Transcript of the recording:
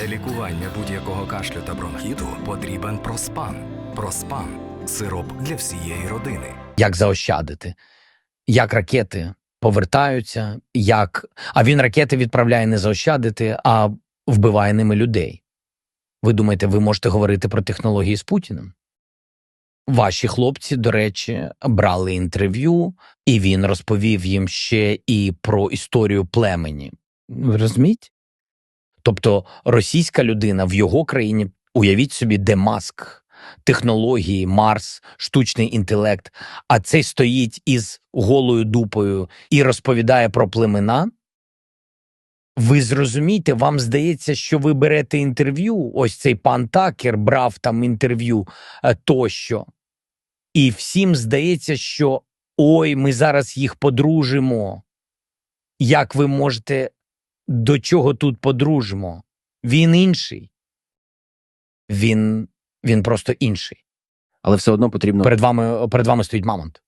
Для лікування будь-якого кашлю та бронхіту потрібен проспан. Проспан сироп для всієї родини. як заощадити, як ракети повертаються, як. А він ракети відправляє не заощадити, а вбиває ними людей. Ви думаєте, ви можете говорити про технології з Путіним? Ваші хлопці, до речі, брали інтерв'ю, і він розповів їм ще і про історію племені. Ви розумієте? Тобто російська людина в його країні, уявіть собі, де маск, технології, Марс, штучний інтелект, а цей стоїть із голою дупою і розповідає про племена. Ви зрозумієте, вам здається, що ви берете інтерв'ю. Ось цей пан Такер брав там інтерв'ю е, тощо. І всім здається, що ой, ми зараз їх подружимо. Як ви можете до чого тут подружимо? Він інший. Він, він просто інший. Але все одно потрібно Перед вами, перед вами стоїть мамонт.